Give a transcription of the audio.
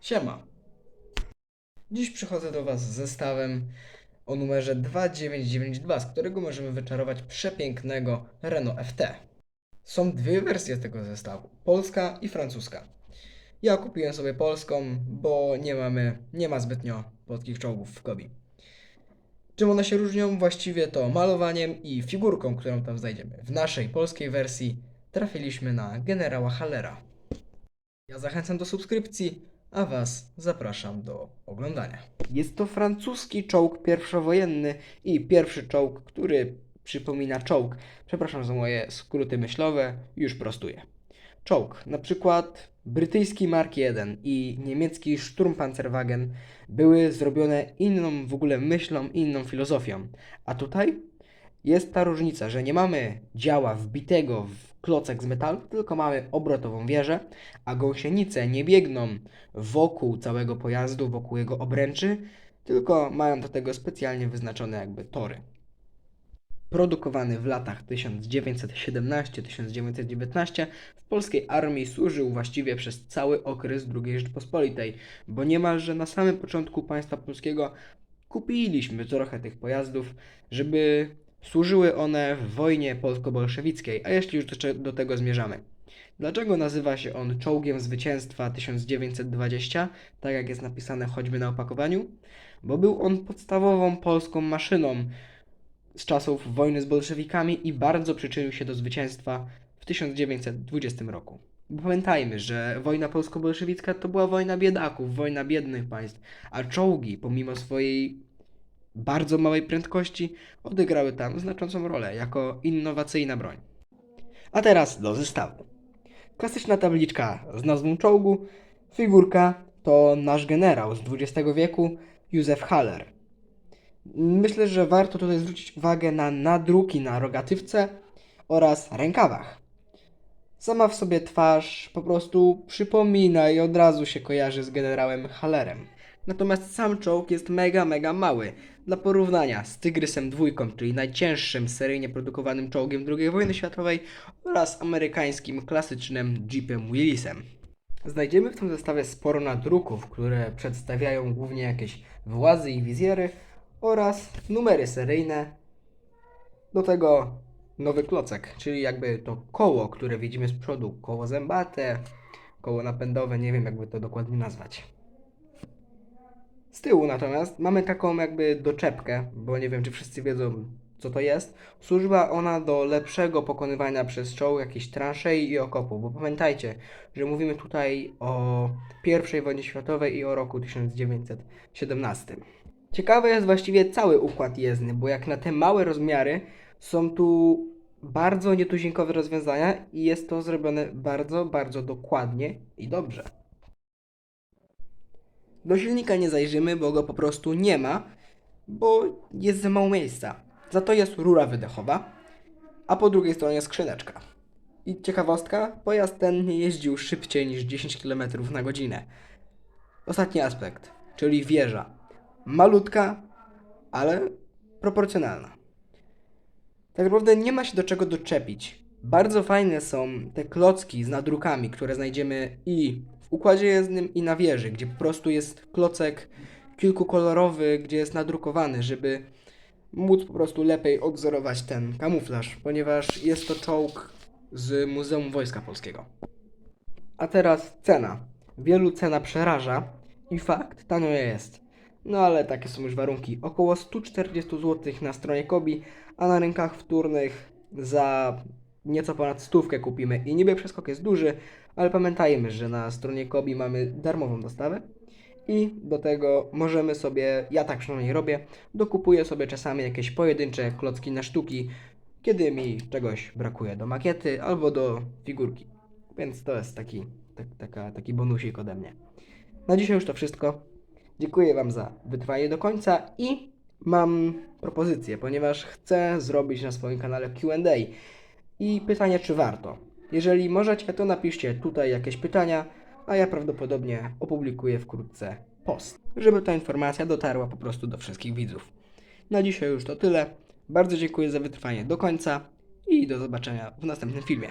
Siema. Dziś przychodzę do Was z zestawem o numerze 2992, z którego możemy wyczarować przepięknego Renault FT. Są dwie wersje tego zestawu, polska i francuska. Ja kupiłem sobie polską, bo nie mamy, nie ma zbytnio polskich czołgów w Kobi. Czym one się różnią? Właściwie to malowaniem i figurką, którą tam znajdziemy. W naszej polskiej wersji trafiliśmy na generała Hallera. Ja zachęcam do subskrypcji, a Was zapraszam do oglądania. Jest to francuski czołg pierwszowojenny i pierwszy czołg, który przypomina czołg. Przepraszam za moje skróty myślowe, już prostuję. Czołg, na przykład brytyjski Mark I i niemiecki Sturmpanzerwagen były zrobione inną w ogóle myślą, inną filozofią. A tutaj jest ta różnica, że nie mamy działa wbitego w klocek z metalu, tylko mamy obrotową wieżę, a gąsienice nie biegną wokół całego pojazdu, wokół jego obręczy, tylko mają do tego specjalnie wyznaczone jakby tory. Produkowany w latach 1917-1919 w polskiej armii służył właściwie przez cały okres II Rzeczpospolitej, bo niemalże na samym początku państwa polskiego kupiliśmy trochę tych pojazdów, żeby służyły one w wojnie polsko-bolszewickiej, a jeśli już do, tego zmierzamy. Dlaczego nazywa się on czołgiem zwycięstwa 1920, tak jak jest napisane choćby na opakowaniu? Bo był on podstawową polską maszyną z czasów wojny z bolszewikami i bardzo przyczynił się do zwycięstwa w 1920 roku. Pamiętajmy, że wojna polsko-bolszewicka to była wojna biedaków, wojna biednych państw, a czołgi, pomimo swojej bardzo małej prędkości, odegrały tam znaczącą rolę jako innowacyjna broń. A teraz do zestawu. Klasyczna tabliczka z nazwą czołgu, figurka to nasz generał z XX wieku, Józef Haller. Myślę, że warto tutaj zwrócić uwagę na nadruki na rogatywce oraz rękawach. Sama w sobie twarz po prostu przypomina i od razu się kojarzy z generałem Hallerem. Natomiast sam czołg jest mega, mega mały. Dla porównania z Tygrysem dwójką, czyli najcięższym seryjnie produkowanym czołgiem II wojny światowej oraz amerykańskim klasycznym Jeepem Willisem. Znajdziemy w tym zestawie sporo nadruków, które przedstawiają głównie jakieś włazy i wizjery oraz numery seryjne. Do tego nowy klocek, czyli jakby to koło, które widzimy z przodu, koło zębate, koło napędowe, nie wiem jakby to dokładnie nazwać. Z tyłu natomiast mamy taką jakby doczepkę, bo nie wiem czy wszyscy wiedzą co to jest. Służyła ona do lepszego pokonywania przez czołg jakichś transzei i okopów, bo pamiętajcie, że mówimy tutaj o I wojnie światowej i o roku 1917. Ciekawy jest właściwie cały układ jezdny, bo jak na te małe rozmiary są tu bardzo nietuzinkowe rozwiązania i jest to zrobione bardzo, bardzo dokładnie i dobrze. Do silnika nie zajrzymy, bo go po prostu nie ma, bo jest za mało miejsca. Za to jest rura wydechowa, a po drugiej stronie skrzyneczka. I ciekawostka, pojazd ten nie jeździł szybciej niż 10 km na godzinę. Ostatni aspekt, czyli wieża. Malutka, ale proporcjonalna. Tak naprawdę nie ma się do czego doczepić. Bardzo fajne są te klocki z nadrukami, które znajdziemy i układzie jezdnym, i na wieży, gdzie po prostu jest klocek kilkukolorowy, gdzie jest nadrukowany, żeby móc po prostu lepiej odwzorować ten kamuflaż, ponieważ jest to czołg z Muzeum Wojska Polskiego. A teraz cena. Wielu cena przeraża i fakt, tanio jest. No ale takie są już warunki. Około 140 zł na stronie Kobi, a na rynkach wtórnych za nieco ponad stówkę kupimy. I niby przeskok jest duży, ale pamiętajmy, że na stronie Kobi mamy darmową dostawę. I do tego możemy sobie, ja tak przynajmniej robię, dokupuję sobie czasami jakieś pojedyncze klocki na sztuki, kiedy mi czegoś brakuje do makiety albo do figurki. Więc to jest taki, tak, taka, taki bonusik ode mnie. Na dzisiaj już to wszystko. Dziękuję Wam za wytrwanie do końca i mam propozycję, ponieważ chcę zrobić na swoim kanale QA. I pytanie, czy warto? Jeżeli możecie, to napiszcie tutaj jakieś pytania, a ja prawdopodobnie opublikuję wkrótce post, żeby ta informacja dotarła po prostu do wszystkich widzów. Na dzisiaj już to tyle. Bardzo dziękuję za wytrwanie do końca i do zobaczenia w następnym filmie.